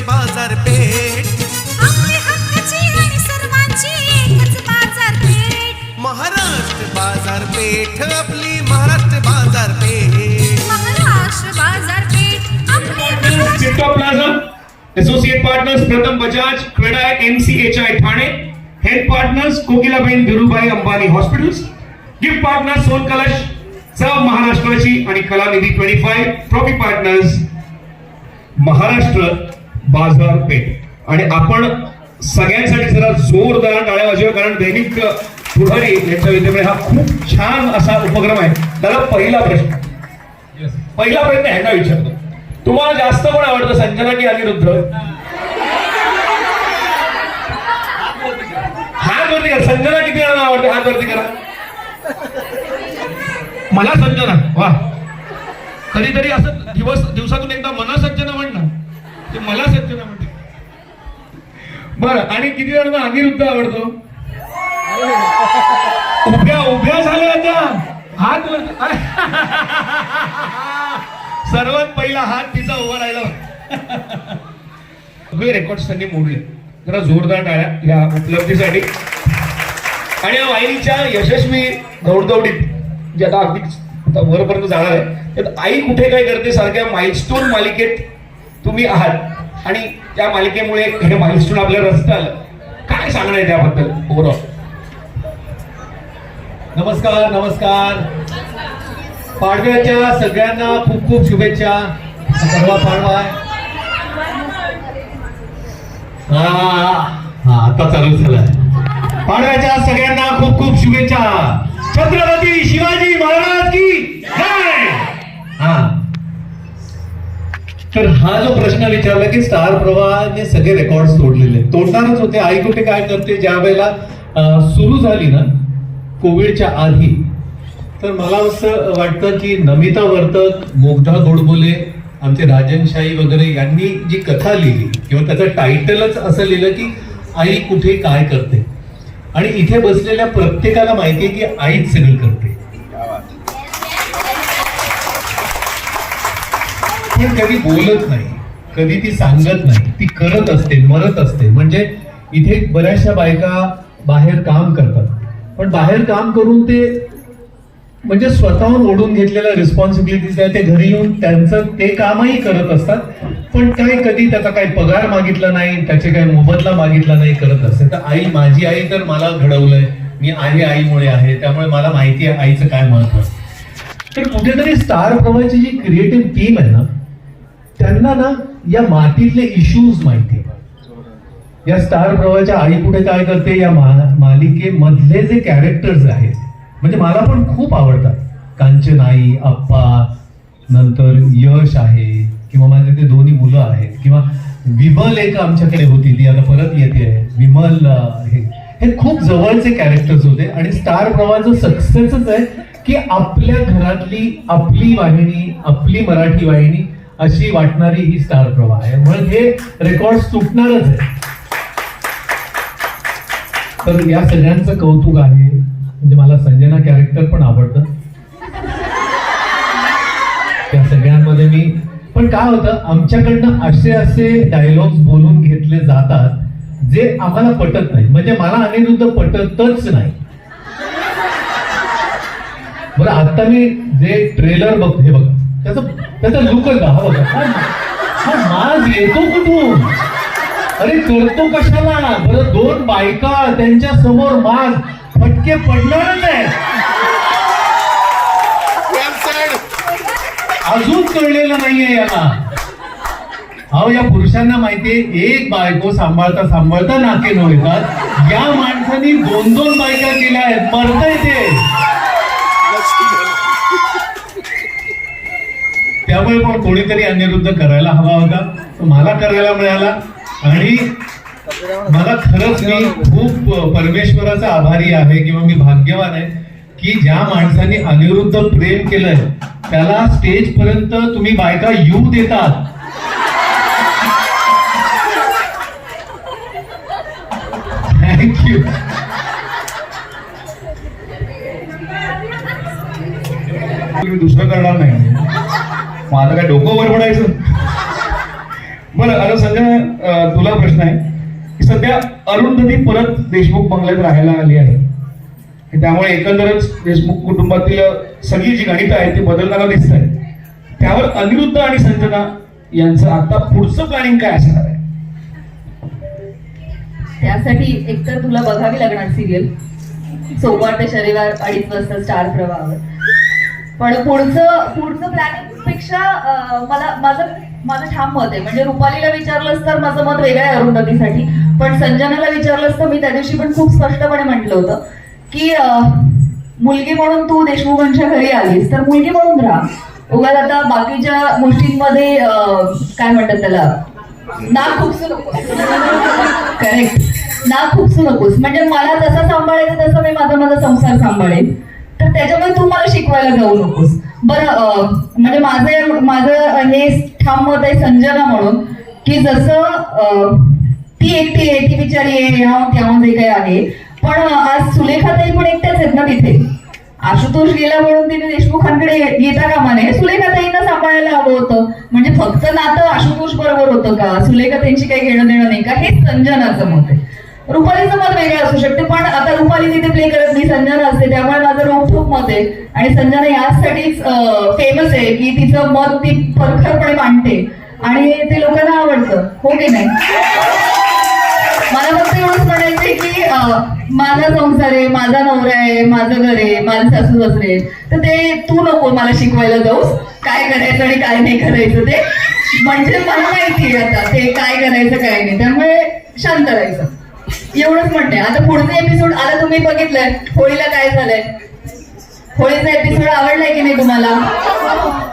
बाजारपेठ महाराष्ट्र बाजारपेठ आपली महाराष्ट्र बाजारपेठ महाराष्ट्र एसोसिएट पार्टनर्स प्रथम Bajaj Credai MCHI Thane health partners Kokilaben Dhirubhai Ambani hospitals gift partners Son Kalash सर्व महाराष्ट्राची आणि Kalanidhi twenty five trophy partners Maharashtra बाजारपेठ. आणि आपण सगळ्यांसाठी जरा जोरदार टाळ्या वाजवा कारण दैनिक पुढारी यांच्या विद्यमान हा खूप छान असा उपक्रम आहे. त्याला पहिला प्रश्न. पहिला प्रश्न ह्यांना विचारतो. तुम्हाला जास्त कोण आवडतं संजना की अनिरुद्ध हात वरती करा. संजना किती जणांना आवडते हात वरती करा. मला संजना. वा. कधीतरी असं दिवस दिवसातून एकदा मना संजना म्हण ना ते मला ना म्हणते. बरं आणि किती जणांना अनिरुद्ध आवडतो? उभ्या उभ्या झाल्या त्या. हात सर्वात पहिला हात तिचा उभा राहिला. सगळे रेकॉर्ड त्यांनी मोडले. जरा जोरदार टाळ्या या उपलब्धीसाठी. आणि या वाहिनीच्या यशस्वी दौडदौडीत जे आता अगदी आता वरपर्यंत जाणार आहे त्यात आई कुठे काय करते सारख्या माइलस्टोन मालिकेत तुम्ही आहात आणि त्या मालिकेमुळे हे माइलस्टोन आपल्या रस्त आलं. काय सांगणार आहे त्याबद्दल? ओव्हरऑल नमस्कार नमस्कार. पाडव्याच्या सगळ्यांना खूप खूप शुभेच्छा. परवा पाडवा हा हा आता चालू झालाय. पाडव्याच्या सगळ्यांना खूप खूप शुभेच्छा. छत्रपती शिवाजी महाराज की जय! हा. तर हा जो प्रश्न विचारला की स्टार प्रवाहाने सगळे रेकॉर्ड तोडलेले. तोडणारच होते. आई कुठे काय करते? ज्या वेळेला सुरू झाली ना कोविडच्या आधी तर मला असं वाटतं की नमिता वर्तक मोगधा गोडबोले आमचे राजनशाही वगैरे यांनी जी कथा लिहिली किंवा त्याचं टायटलच असं लिहिलं की आई कुठे काय करते. आणि इथे बसलेल्या प्रत्येकाला माहिती आहे की आईच सगळं करते. पण कधी बोलत नाही कधी ती सांगत नाही ती करत असते मरत असते. म्हणजे इथे बऱ्याचशा बायका बाहेर काम करतात. पण बाहेर काम करून ते म्हणजे स्वतःहून ओढून घेतलेल्या रिस्पॉन्सिबिलिटीज आहे ते घरी येऊन त्यांचं ते कामही करत असतात. पण काय कधी त्याचा काही पगार मागितला नाही त्याचे काही मोबदला मागितला नाही करत असते. तर आई माझी आई तर मला घडवलंय. मी आहे आईमुळे आहे त्यामुळे मला माहिती आहे आईचं काय महत्त्व तर कुठेतरी स्टार प्रवाहाची जी क्रिएटिव्ह टीम आहे ना त्यांना ना या मातीतले इश्यूज माहिती या स्टार प्रवाहाच्या आई पुढे काय करते या मा- मालिकेमधले जे कॅरेक्टर्स आहेत म्हणजे मला पण खूप आवडतात. कांचन आई अप्पा नंतर यश आहे किंवा माझे ते दोन्ही मुलं आहेत किंवा विमल एक आमच्याकडे होती ती आता परत येते आहे. विमल आहे हे हे खूप जवळचे कॅरेक्टर्स होते. आणि स्टार प्रवाहाचं सक्सेसच आहे की आपल्या घरातली आपली वाहिनी आपली मराठी वाहिनी अशी वाटणारी ही स्टार प्रवाह आहे. म्हणून हे रेकॉर्ड सुटणारच आहे. तर या सगळ्यांचं कौतुक आहे. म्हणजे मला संजना कॅरेक्टर पण आवडतं. त्या सगळ्यांमध्ये मी पण काय होतं आमच्याकडनं असे असे डायलॉग्स बोलून घेतले जातात जे आम्हाला पटत नाही. म्हणजे मला अनिरुद्ध पटतच नाही. बरं आता मी जे ट्रेलर बघतो हे बघा. त्याचा त्याचा लुकच हा बघा. माज येतो कुठून? अरे करतो कशाला? बरं दोन बायका त्यांच्यासमोर माज. फटके पडणारच आहे अजून कळलेलं नाहीये याला. अहो या पुरुषांना माहितीये एक बायको सांभाळता सांभाळता नाके न येतात या माणसाने दोन दोन बायका केल्या आहेत. मरतय ते. त्यामुळे पण कोणीतरी अनिरुद्ध करायला हवा होता. तो मला करायला मिळाला. आणि मला खरंच मी खूप परमेश्वराचा आभारी आहे किंवा मी भाग्यवान आहे की ज्या माणसाने अनिरुद्ध प्रेम केलंय त्याला स्टेज पर्यंत तुम्ही बायका येऊ देतात. थँक्यू दुसरं करणार नाही. माझं काय डोकं वर पडायचं? बरं आता संजय तुला प्रश्न आहे. की सध्या अरुंधती परत देशमुख बंगल्यात राहायला आली आहे. त्यामुळे एकंदरच देशमुख कुटुंबातील सगळी जी गणितं आहेत ती बदलताना दिसत आहेत. त्यावर अनिरुद्ध आणि संजना यांचं आता पुढचं प्लॅनिंग काय असणार आहे? त्यासाठी एकतर तुला बघावी लागणार सिरियल सोमवार ते शनिवार अडीच वाजता स्टार प्रवाहावर. पण पुढचं पुढचं प्लॅनिंगपेक्षा मला माझं माझं ठाम मत आहे. म्हणजे रुपालीला विचारलंस तर माझं मत वेगळं आहे अरुंधतीसाठी. पण संजनाला विचारलंस तर मी त्या दिवशी पण खूप स्पष्टपणे म्हटलं होतं की मुलगी म्हणून तू देशमुखांच्या घरी आलीस तर मुलगी म्हणून राहा. उगाच आता बाकीच्या गोष्टींमध्ये काय म्हणतात त्याला? ना खुपसू नकोस. करेक्ट ना खुपसू नकोस. म्हणजे मला जसं सांभाळायचं तसं मी माझा माझा संसार सांभाळेन. तर त्याच्यामुळे तू मला शिकवायला जाऊ नकोस. बरं म्हणजे माझं माझं हे ठाम मत आहे संजना म्हणून की जसं ती एकटी आहे ती बिचारी आहे ह्याव जे काही आहे पण आज सुलेखाताई पण एकट्याच आहेत ना तिथे. आशुतोष गेला म्हणून तिने देशमुखांकडे येता कामा नये. सुलेखाताईंना सांभाळायला हवं होतं. म्हणजे फक्त नातं आशुतोष बरोबर होतं का? सुलेखाताईंची काही घेणं देणं नाही का? हे संजनाचं मत आहे. रुपालीचं मत वेगळं असू शकते पण आता रुपाली तिथे प्ले करत नाही संजना असते त्यामुळे माझं रोखठोक मत आहे. आणि संजना यासाठीच फेमस आहे की तिचं मत ती परखरपणे मांडते. आणि ते लोकांना आवडतं हो की नाही? मला फक्त एवढंच म्हणायचंय की माझा संसार आहे माझा नवरा आहे माझं घर आहे माझे सासू सासरे तर ते तू नको मला शिकवायला जाऊस काय करायचं आणि काय नाही करायचं ते. म्हणजे मला माहिती आता ते काय करायचं काय नाही. त्यामुळे शांत राहायचं. एवढंच म्हणते. आता पुढचा एपिसोड आता तुम्ही बघितलंय. होळीला काय झालंय? होळीचा एपिसोड आवडलाय की नाही तुम्हाला?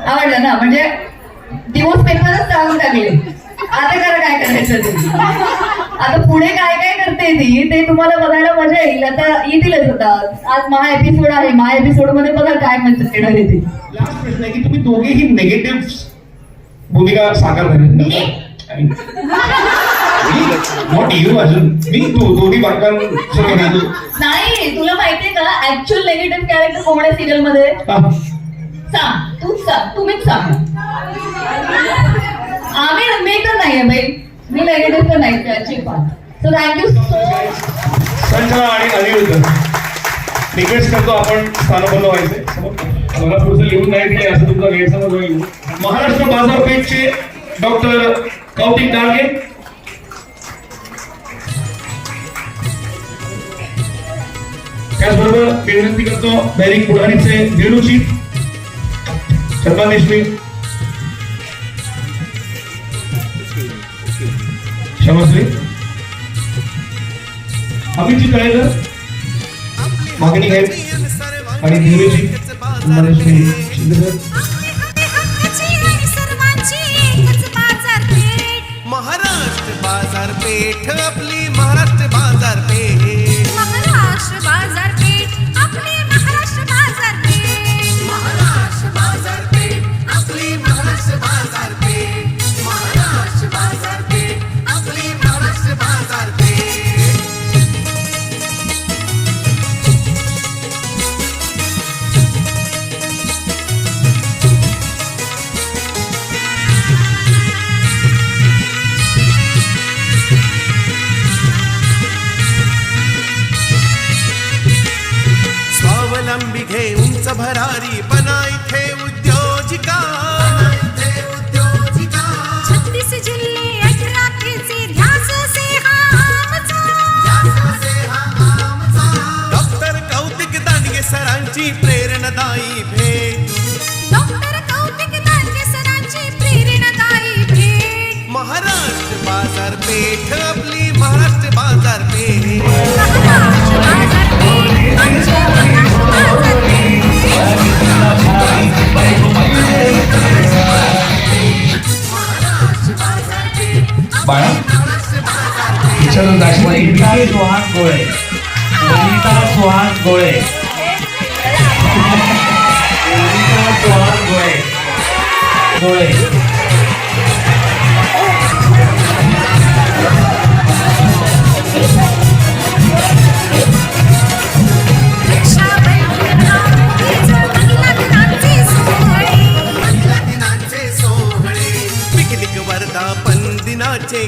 आवडला ना? म्हणजे दिवस पेपरच चालून टाकले. आता करा काय करायचं तुम्ही आता पुढे काय काय करते ती ते तुम्हाला बघायला मजा येईल. आता येतीलच आता. आज महा एपिसोड आहे. महा एपिसोडमध्ये बघा काय म्हणजे येणार येते लास्ट प्रश्न आहे की तुम्ही दोघेही निगेटिव्ह भूमिका साकारणार नॉट यू अजून. मी तू दोन्ही बायकांसोबत नाही तुला माहितीये का? ऍक्च्युअल नेगेटिव्ह कॅरेक्टर कोण आहे सिरियलमध्ये सांग. तूच सांग. तुम्हीच सांग. आम्ही मी तर नाहीये बाई. मी नेगेटिव्ह तर नाही पण सो थँक्यू सो संजना आणि अनिरुद्ध. रिक्वेस्ट करतो आपण स्थानबद्ध व्हायचे. मला पुढचं लिहून नाही दिले असं तुमचा गैरसमज होईल. महाराष्ट्र बाजारपेठचे डॉक्टर कौतिक डागे त्याचबरोबर मी विनंती करतो दैनिक पुढारीचे वेणूची शर्मा देशमुख क्षमस्वी अभिजित तळेकर मागणी आहेत आणि देवीची मनस्वी बाजारपेठ महाराष्ट्र बाजारपेठ आपली महाराष्ट्र Hariba. वनिता सुहास गोळे. सुहास गोळे. वनिता सुहास गोळे. गोळे. वरदा पंदिनाचे